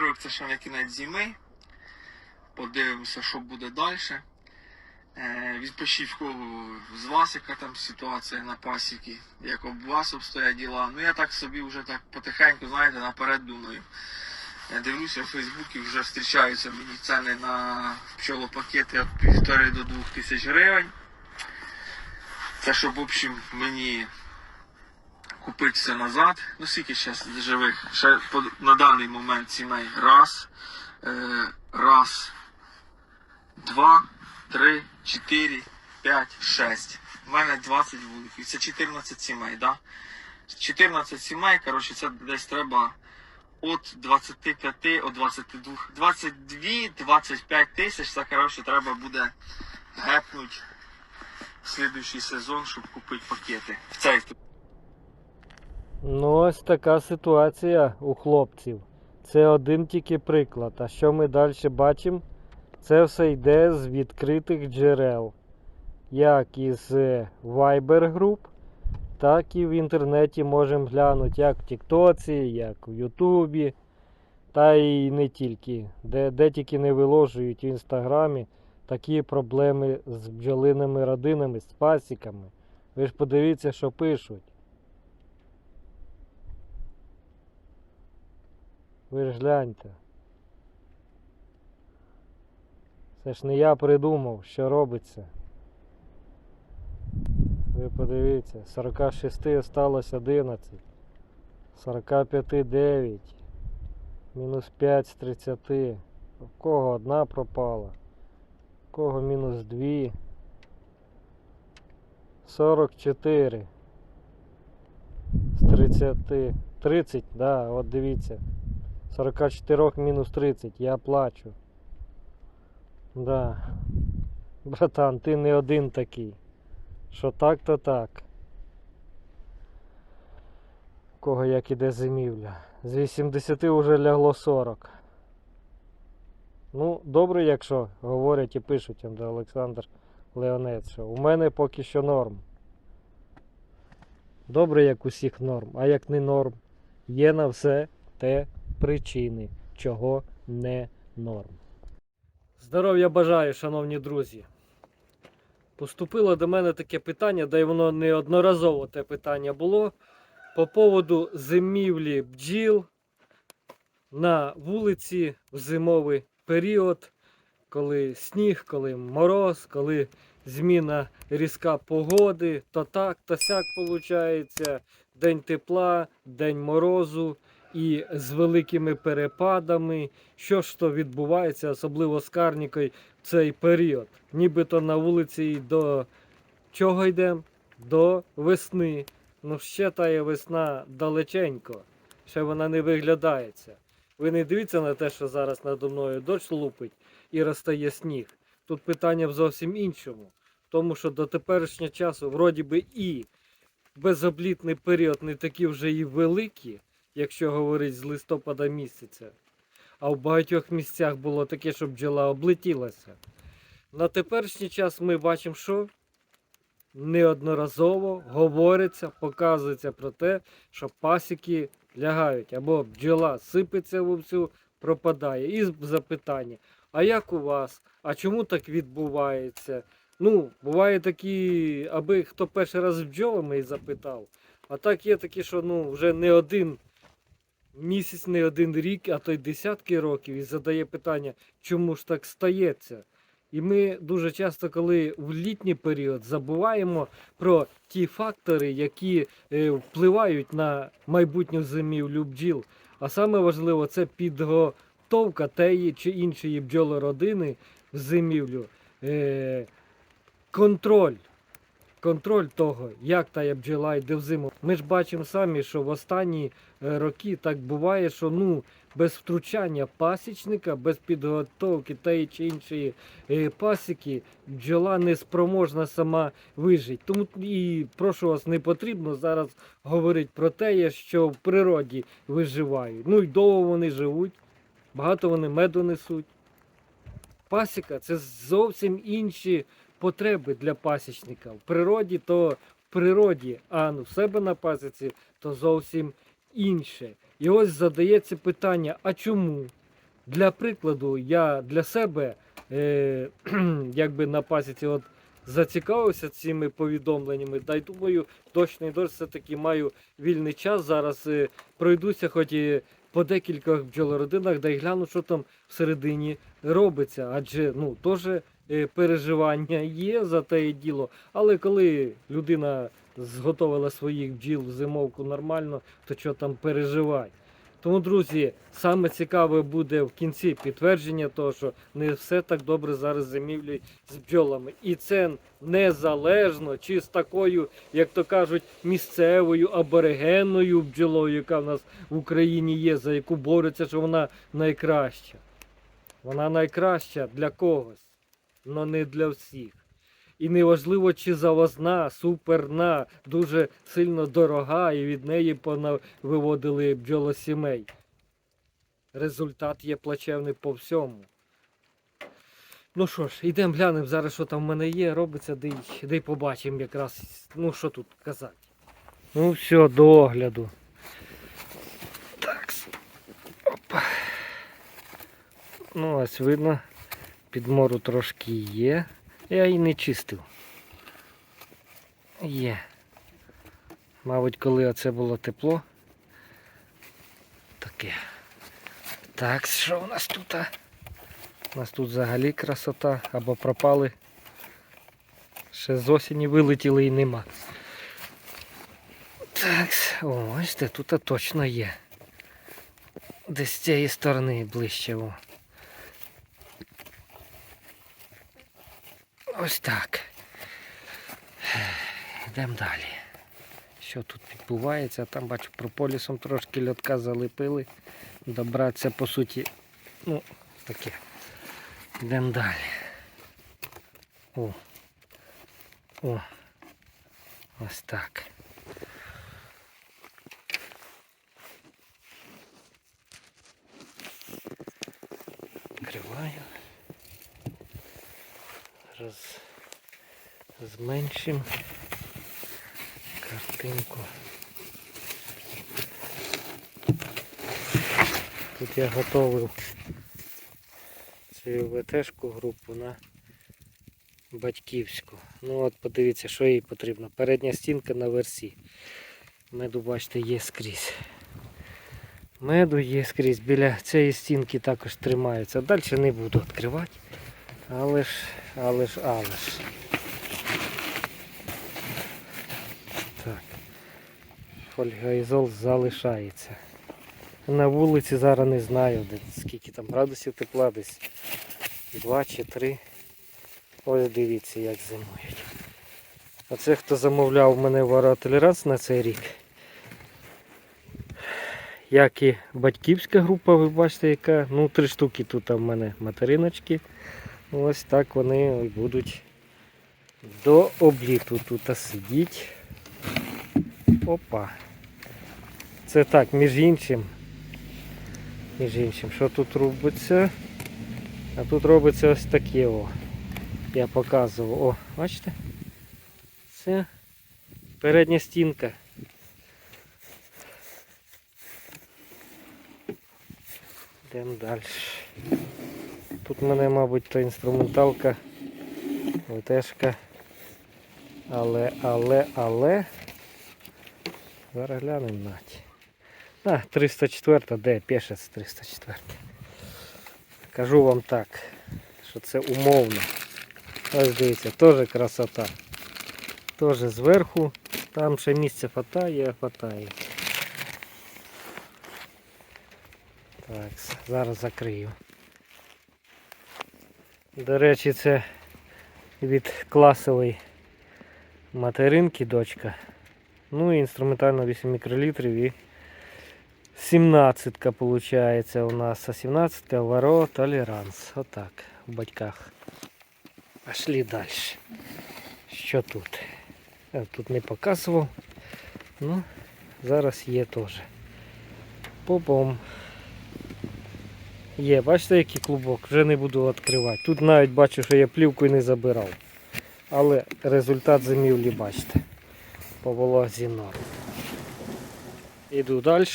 во-первых, це ще не кінець зими. Подивимося, що буде далі. Е, відпишіть з вас, яка там ситуація на пасіки, як у вас обстоять діла. Ну я так собі вже так потихеньку, знаєте, наперед думаю. Я дивлюся, в Фейсбуці вже зустрічаються мені ціни на пчолопакети від півтори до двох тисяч гривень. Це щоб, в общем, мені купити все назад. Ну скільки зараз живих? Ще на даний момент сімей. Раз, е, раз, два, три, чотири, п'ять, шесть. У мене 20 вуликів. Це 14 сімей, да? 14 сімей, коротше, це десь треба от 25, от 22, 22-25 тисяч, це, коротше, треба буде гепнути в слідуючий сезон, щоб купити пакети. В цей Ну, ось така ситуація у хлопців. Це один тільки приклад. А що ми далі бачимо? Це все йде з відкритих джерел. Як із е, Viber груп, так і в інтернеті можемо глянути, як в Тіктоці, як в Ютубі. Та і не тільки. Де, де тільки не виложують в інстаграмі такі проблеми з бджолиними родинами, з пасіками. Ви ж подивіться, що пишуть. Ви ж гляньте. Це ж не я придумав, що робиться. Ви подивіться, 46 осталось 11. 45 9. Мінус 5 з 30. У кого одна пропала? У кого мінус 2. 44. З 30. 30, да, от дивіться. 44 мінус 30, я плачу. Да. Братан, ти не один такий. Що так, то так. Кого як іде зимівля. З 80 вже лягло 40. Ну, добре, якщо говорять і пишуть Андрій Олександр Леонець, що у мене поки що норм. Добре, як усіх норм, а як не норм. Є на все те причини, чого не норм. Здоров'я бажаю, шановні друзі. Поступило до мене таке питання, да й воно неодноразово те питання було. По поводу зимівлі бджіл на вулиці в зимовий період, коли сніг, коли мороз, коли зміна різка погоди, то так, то сяк виходить. День тепла, день морозу і з великими перепадами. Що ж то відбувається, особливо з карнікою в цей період. Нібито на вулиці до чого йдемо? До весни. Ну ще тає весна далеченько, ще вона не виглядається. Ви не дивіться на те, що зараз надо мною дощ лупить і розтає сніг. Тут питання в зовсім іншому. Тому що до теперішнього часу, вроді би, і безоблітний період не такі вже і великі, якщо говорити з листопада місяця. А в багатьох місцях було таке, що бджола облетілася. На теперішній час ми бачимо, що неодноразово говориться, показується про те, що пасіки лягають або бджола сипеться вовсю, пропадає. І запитання: а як у вас? А чому так відбувається? Ну, буває такі, аби хто перший раз з бджолами запитав. А так є такі, що ну, вже не один місяць, не один рік, а то й десятки років, і задає питання, чому ж так стається. І ми дуже часто, коли в літній період забуваємо про ті фактори, які е, впливають на майбутню зимівлю бджіл. А саме важливо це підготовка тієї чи іншої бджолородини в зимівлю. Е, контроль. Контроль того, як тая бджола йде в зиму. Ми ж бачимо самі, що в останні е, роки так буває, що ну, без втручання пасічника, без підготовки тієї чи іншої е, пасіки, бджола не спроможна сама вижити. Тому і прошу вас, не потрібно зараз говорити про те, що в природі виживають. Ну і довго вони живуть, багато вони меду несуть. Пасіка це зовсім інші потреби для пасічника. В природі то в природі, а в себе на пасіці то зовсім інше. І ось задається питання: а чому? Для прикладу, я для себе е, якби на пасіці от зацікавився цими повідомленнями. Та й думаю, точно і досі все-таки маю вільний час. Зараз е, пройдуся, хоч і по декількох бджолородинах, да й гляну, що там всередині робиться. Адже ну, теж переживання є за те діло. Але коли людина зготовила своїх бджіл в зимовку нормально, то що там переживати? Тому, друзі, саме цікаве буде в кінці підтвердження того, що не все так добре зараз з зимівлею з бджолами. І це незалежно чи з такою, як то кажуть, місцевою аборигенною бджолою, яка в нас в Україні є, за яку бореться, що вона найкраща. Вона найкраща для когось, але не для всіх. І неважливо, чи завозна, суперна, дуже сильно дорога, і від неї виводили бджолосімей. Результат є плачевний по всьому. Ну що ж, йдемо глянемо зараз, що там в мене є, робиться, де й, де й побачимо якраз, ну що тут казати. Ну все, до огляду. Так. Опа. Ну, ось видно, підмору трошки є. Я її не чистив. Є. Мабуть, коли оце було тепло. Таке. Так, що у нас тут? а? У нас тут взагалі красота або пропали. Ще з осені вилетіли і нема. Так, о, бачите, тут точно є. Десь з цієї сторони ближче. О. Ось так. Йдемо далі. Що тут відбувається? Там бачу прополісом трошки льотка залипили. Добратися по суті. Ну, таке. Йдемо далі. О. О. Ось так. Зменшим картинку. Тут я готовив цю ВТшку групу на батьківську. Ну от подивіться, що їй потрібно. Передня стінка на версі. Меду, бачите, є скрізь. Меду є скрізь. Біля цієї стінки також тримаються. Далі не буду відкривати. Але ж, але ж, але ж. Фольгаізол залишається. На вулиці зараз не знаю, де, скільки там градусів тепла, десь 2 чи 3. Ось дивіться, як зимують. Оце хто замовляв мене варотолеранс на цей рік. Як і батьківська група, ви бачите, яка. Ну, три штуки тут в мене материночки. Ось так вони будуть до обліту тут сидіть. Опа. Це так, між іншим. Між іншим, що тут робиться? А тут робиться ось таке о. Я показував. О, бачите? Це передня стінка. Йдемо далі. Тут в мене, мабуть, то інструменталка, ВТшка. Але, але, але. Зараз глянемо наті. А, 304, де пішець 304. Кажу вам так, що це умовно. Ось дивіться, теж красота. Теж зверху, там ще місце хватає, хватає. Так, зараз закрию. До речі, це від класової материнки дочка. Ну і інструментально 8 мікролітрів і 17 виходить у нас, а 17 варо толеранс. Отак, в батьках. Пошли далі. Що тут? Я тут не показував. Ну, зараз є теж. Попом. Є, бачите, який клубок, вже не буду відкривати. Тут навіть бачу, що я плівку і не забирав. Але результат зимівлі бачите. По волозі норм. Іду далі.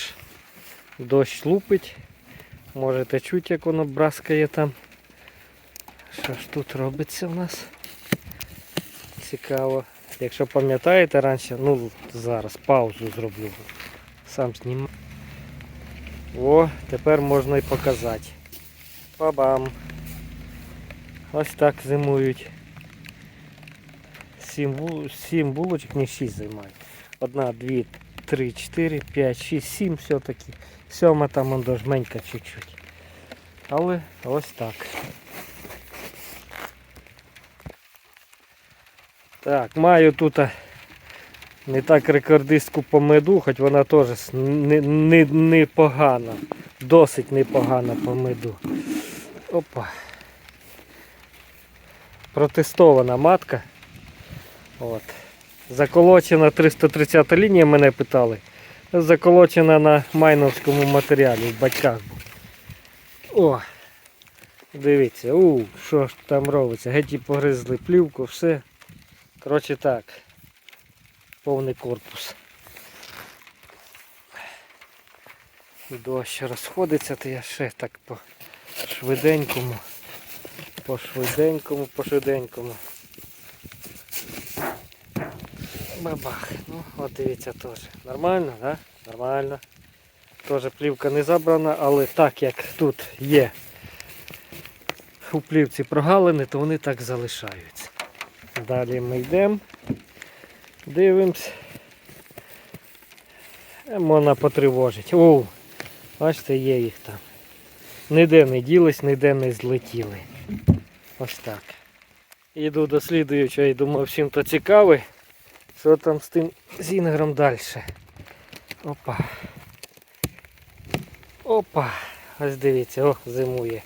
Дощ лупить. Можете чути, як воно браскає там. Що ж тут робиться у нас? Цікаво. Якщо пам'ятаєте раніше, ну зараз паузу зроблю. Сам знімаю. О, тепер можна і показати. Па-бам! Ось так зимують. Сім булочок, не шість займають. Одна, дві, три, чотири, п'ять, шість, сім все-таки. Сьома там он до жменька чуть-чуть. Але ось так. Так, маю тут не так рекордистку по меду, хоч вона теж с- не, не, непогана. Досить непогана по меду. Опа. Протестована матка. От. Заколочена 330 лінія, мене питали. Заколочена на майновському матеріалі в батьках. О! Дивіться, у, що ж там робиться. Геть і погризли плівку, все. Коротше так. Повний корпус. Дощ розходиться, то я ще так по швиденькому. По швиденькому, по швиденькому. Бабах. Ну, от дивіться теж. Нормально, да? Нормально. Теж плівка не забрана, але так як тут є у плівці прогалини, то вони так залишаються. Далі ми йдемо, дивимось. Е, Можна потривожити. О, бачите, є їх там. Ніде не ділись, ніде не злетіли. Ось так. Іду до слідуючого і думаю, всім то цікавий. Що там з тим зінгром далі? Опа. Опа. Ось дивіться, о, зимує.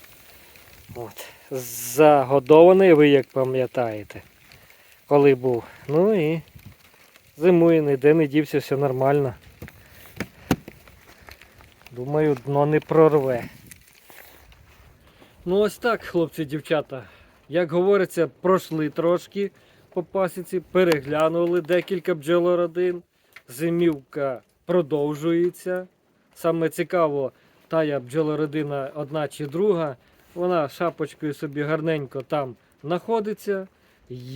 От. Загодований ви, як пам'ятаєте, коли був. Ну і зимує, ніде не дівся, все нормально. Думаю, дно не прорве. Ну ось так, хлопці, дівчата. Як говориться, пройшли трошки по пасіці, переглянули декілька бджолородин. Зимівка продовжується. Саме цікаво, тая бджолородина одна чи друга, вона шапочкою собі гарненько там знаходиться.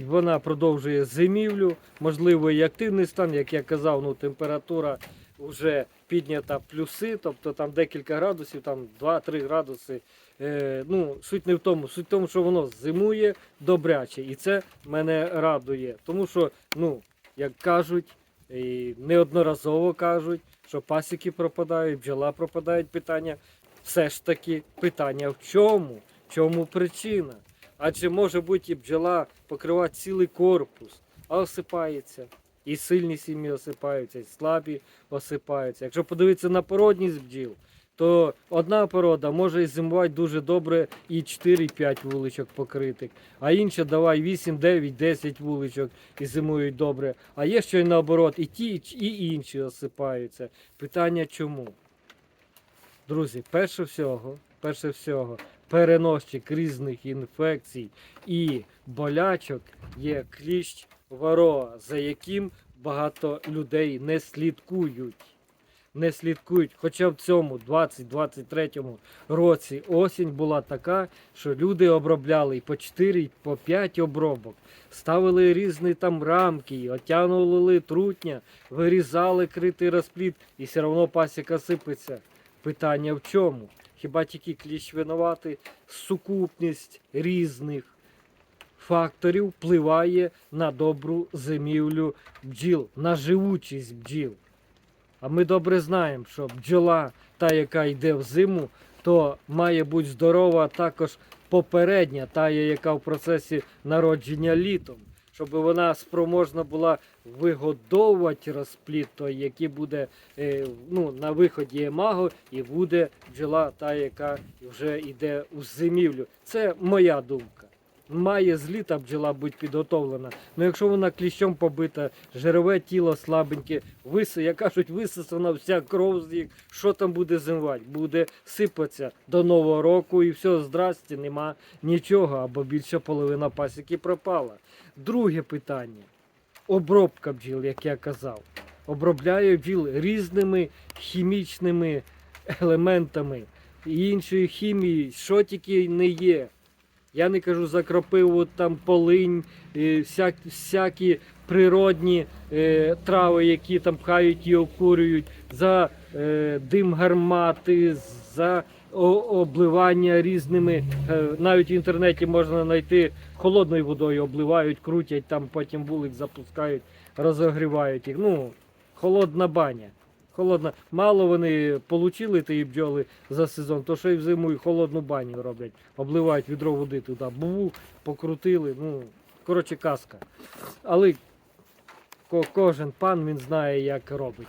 Вона продовжує зимівлю, можливо, і активний стан, як я казав, ну, температура вже піднята плюси, тобто там декілька градусів, там 2-3 градуси. Е, ну, суть не в тому, суть в тому, що воно зимує добряче, і це мене радує. Тому що, ну, як кажуть, і неодноразово кажуть, що пасіки пропадають, бджола пропадають питання. Все ж таки питання в чому? В чому причина? Адже може бути і бджола покривати цілий корпус, а осипається. І сильні сім'ї осипаються, і слабі осипаються. Якщо подивитися на породність бджіл, то одна порода може і зимувати дуже добре і 4-5 вуличок покритих, а інша давай 8, 9, 10 вуличок і зимують добре. А є ще й наоборот, і ті, і інші осипаються. Питання чому? Друзі, перше всього, перше всього, переносчик різних інфекцій і болячок є кліщ ворога, за яким багато людей не слідкують. Не слідкують. Хоча в цьому 20-23 році осінь була така, що люди обробляли і по 4, і по 5 обробок. Ставили різні там рамки, отягнули трутня, вирізали критий розплід, і все одно пасіка сипеться. Питання в чому? Хіба тільки кліщ винувати? Сукупність різних факторів впливає на добру зимівлю бджіл, на живучість бджіл. А ми добре знаємо, що бджола, та, яка йде в зиму, то має бути здорова також попередня, та, яка в процесі народження літом, щоб вона спроможна була вигодовувати розплід, той, який буде е, ну, на виході емаго, і буде бджола, та, яка вже йде у зимівлю. Це моя думка. Має з літа бджола бути підготовлена. Ну якщо вона кліщом побита, жирове тіло слабеньке, вис, як кажуть, висосана вся кров з їх, що там буде зимувати? Буде сипатися до нового року і все, здрасте, нема нічого, або більша половина пасіки пропала. Друге питання. Обробка бджіл, як я казав. Обробляє бджіл різними хімічними елементами. і іншої хімії, що тільки не є. Я не кажу за кропиву, там полинь, е, всяк, всякі природні е, трави, які там пхають і окурюють, за е, дим гармати, за обливання різними. е, навіть в інтернеті можна знайти холодною водою обливають, крутять, там потім вулик запускають, розогрівають їх. Ну, холодна баня. Холодна. Мало вони отримали тієї бджоли за сезон, то що й взиму і холодну баню роблять. Обливають відро води туди. Бу, покрутили. Ну, коротше, казка. Але кожен пан він знає, як робить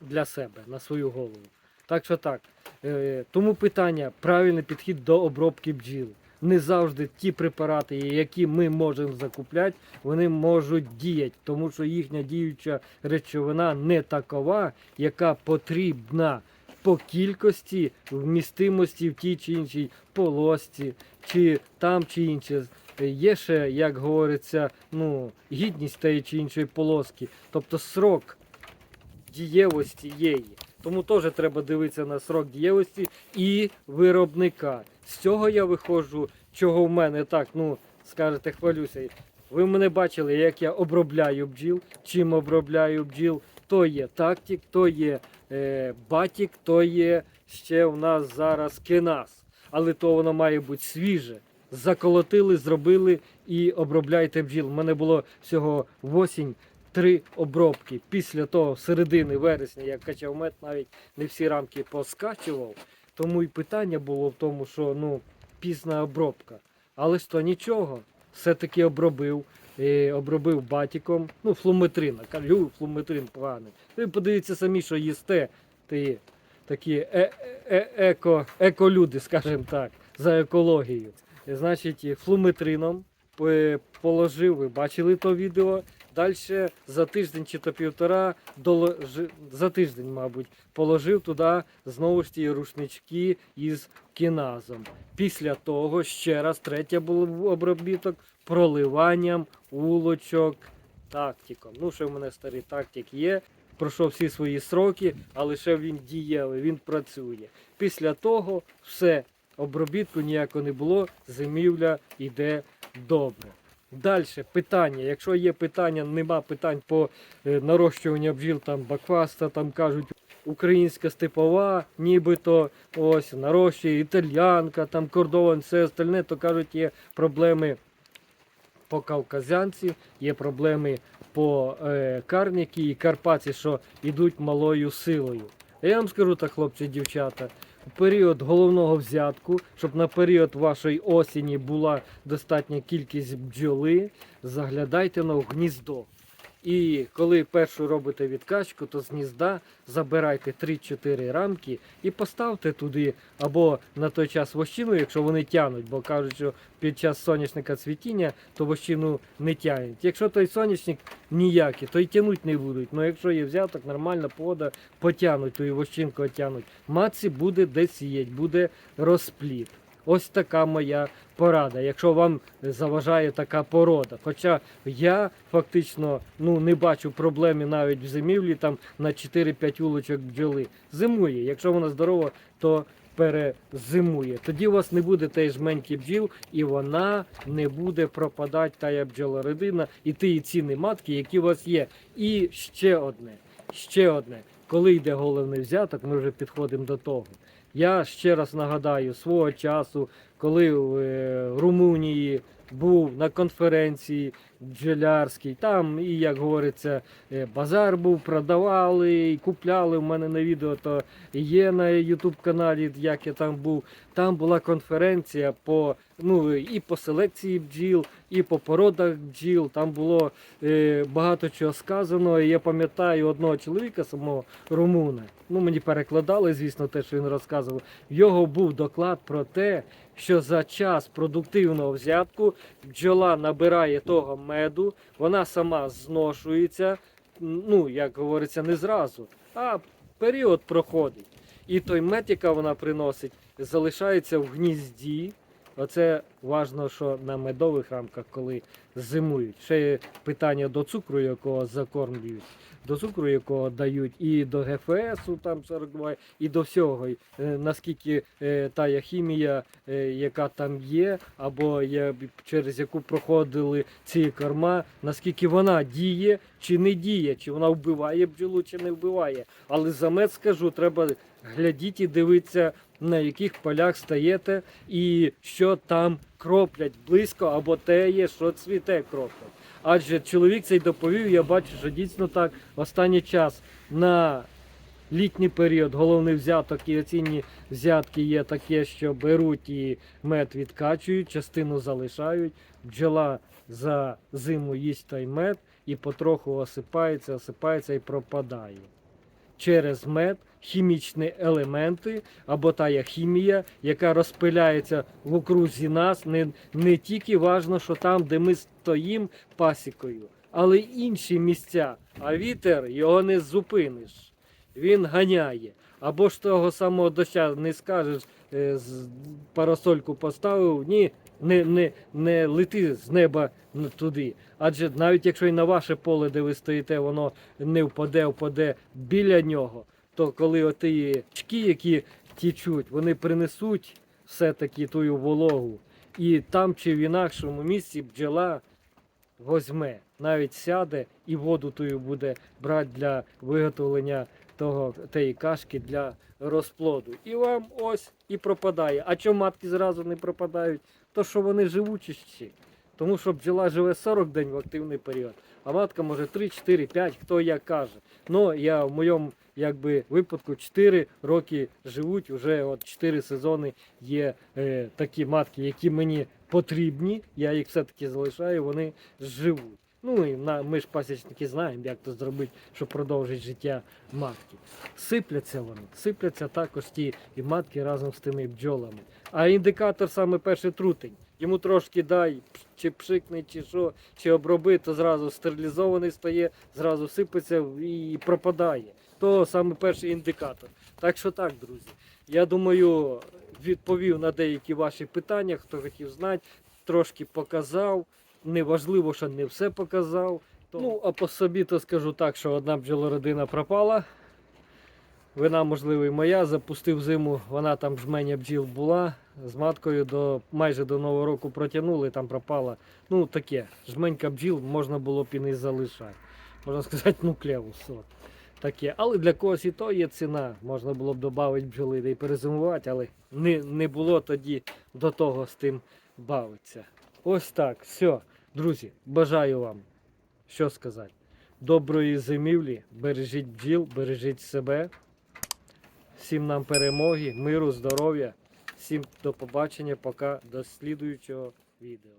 для себе на свою голову. Так що так. Е, тому питання, правильний підхід до обробки бджіл. Не завжди ті препарати, які ми можемо закупляти, вони можуть діяти, тому що їхня діюча речовина не такова, яка потрібна по кількості вмістимості в тій чи іншій полосці, чи там чи інше. Є ще, як говориться, ну, гідність тієї чи іншої полоски, тобто срок дієвості є. Тому теж треба дивитися на срок дієвості і виробника. З цього я виходжу, чого в мене так, ну, скажете, хвалюся. Ви мене бачили, як я обробляю бджіл, чим обробляю бджіл. То є тактик, то є е, батік, то є ще в нас зараз кинас. Але то воно має бути свіже. Заколотили, зробили і обробляйте бджіл. У мене було всього в осінь три обробки. Після того, середини вересня, я качав мед, навіть не всі рамки поскачував. Тому і питання було в тому, що ну, пізна обробка. Але ж то нічого, все-таки обробив. е, обробив батіком, ну, флуметрина. Кажу, флуметрин поганий. Ви подивіться самі, що їсте. Ти такі е- е- еко, еколюди, скажімо так, за екологію. Е, Значить, флуметрином е, положив, ви бачили то відео. Далі за тиждень чи то півтора, за тиждень, мабуть, положив туди знову ж ті рушнички із кіназом. Після того ще раз третє був обробіток проливанням улочок тактиком. Ну, ще в мене старий тактик є. Пройшов всі свої сроки, але ще він дієвий, він працює. Після того все, обробітку ніякого не було, зимівля йде добре. Далі питання. Якщо є питання, нема питань по е, нарощуванню бджіл, там бакфаста, там кажуть українська степова, нібито ось нарощує італіянка, там кордон, все остальне, то кажуть, є проблеми по кавказянці, є проблеми по е, карніки і карпаці, що йдуть малою силою. Я вам скажу так, хлопці дівчата, період головного взятку, щоб на період вашої осені була достатня кількість бджоли, заглядайте на гніздо. І коли першу робите відкачку, то з гнізда забирайте 3-4 рамки і поставте туди або на той час вощину, якщо вони тянуть, бо кажуть, що під час сонячника цвітіння то вощину не тянуть. Якщо той сонячник ніякий, то й тянуть не будуть. Ну якщо є взяток, нормальна погода, потягнуть, то і вощинку отягнуть. Матці буде де сіять, буде розпліт. Ось така моя порада, якщо вам заважає така порода. Хоча я фактично ну, не бачу проблеми навіть в зимівлі там на 4-5 вуличок бджоли. Зимує. Якщо вона здорова, то перезимує. Тоді у вас не буде тієї жменьки бджіл, і вона не буде пропадати тая бджолородина і ті ціни матки, які у вас є. І ще одне, ще одне. Коли йде головний взяток, ми вже підходимо до того. Я ще раз нагадаю свого часу, коли в е, Румунії був на конференції бджолярській, там і як говориться, е, базар був, продавали і купляли. У мене на відео то є на Ютуб каналі, як я там був. Там була конференція по ну і по селекції бджіл, і по породах бджіл. Там було е, багато чого сказано. І я пам'ятаю одного чоловіка, самого румуна. Ну мені перекладали, звісно, те, що він розказував. Його був доклад про те, що за час продуктивного взятку бджола набирає того меду, вона сама зношується. Ну, як говориться, не зразу, а період проходить. І той мед, який вона приносить, залишається в гнізді, Оце важно, що на медових рамках, коли зимують. Ще є питання до цукру, якого закормлюють, до цукру, якого дають, і до ГФСу там 42, і до всього. Е, наскільки е, тая хімія, е, яка там є, або через яку проходили ці корма, наскільки вона діє чи не діє, чи вона вбиває бджолу, чи не вбиває. Але за мед скажу, треба глядіти і дивитися, на яких полях стаєте і що там кроплять близько, або те є, що цвіте кроплять. Адже чоловік цей доповів, я бачу, що дійсно так останній час на літній період головний взяток і оцінні взятки є таке, що беруть і мед відкачують, частину залишають. Бджола за зиму їсть той мед і потроху осипається, осипається і пропадає. Через мед хімічні елементи або тая хімія, яка розпиляється в окрузі нас, не, не тільки важно, що там, де ми стоїмо пасікою, але й інші місця. А вітер його не зупиниш. Він ганяє. Або ж того самого доща не скажеш, е, парасольку поставив, ні, не, не, не лети з неба туди. Адже навіть якщо і на ваше поле, де ви стоїте, воно не впаде, впаде біля нього, то коли оті чки, які тічуть, вони принесуть все-таки тую вологу. І там чи в інакшому місці бджола возьме, навіть сяде і воду тую буде брати для виготовлення того, тієї кашки для розплоду. І вам ось і пропадає. А чому матки зразу не пропадають? То що вони живучіші. Тому що бджола живе 40 день в активний період, а матка може 3, 4, 5, хто як каже. Ну, я в моєму якби, випадку 4 роки живуть, вже от 4 сезони є е, такі матки, які мені потрібні. Я їх все-таки залишаю, вони живуть. Ну і на, ми ж пасічники знаємо, як то зробити, щоб продовжити життя матки. Сипляться вони, сипляться також ті і матки разом з тими бджолами. А індикатор саме перший трутень. Йому трошки дай, чи пшикни, чи що, чи оброби, то зразу стерилізований стає, зразу сипеться і пропадає. То саме перший індикатор. Так що так, друзі. Я думаю, відповів на деякі ваші питання, хто хотів знати, трошки показав. Неважливо, що не все показав. Ну, а по собі то скажу так, що одна бджолородина пропала. Вина, можливо, і моя. Запустив зиму, вона там жменя бджіл була. З маткою до майже до Нового року протягнули, там пропала. Ну, таке, жменька бджіл можна було б і не залишати. Можна сказати, ну клевус. Таке. Але для когось і то є ціна. Можна було б додати бджоли й перезимувати, але не, не було тоді до того з тим бавитися. Ось так. Все. Друзі, бажаю вам, що сказати. Доброї зимівлі, бережіть бджіл, бережіть себе. Всім нам перемоги, миру, здоров'я. Всім до побачення, пока до слідуючого відео.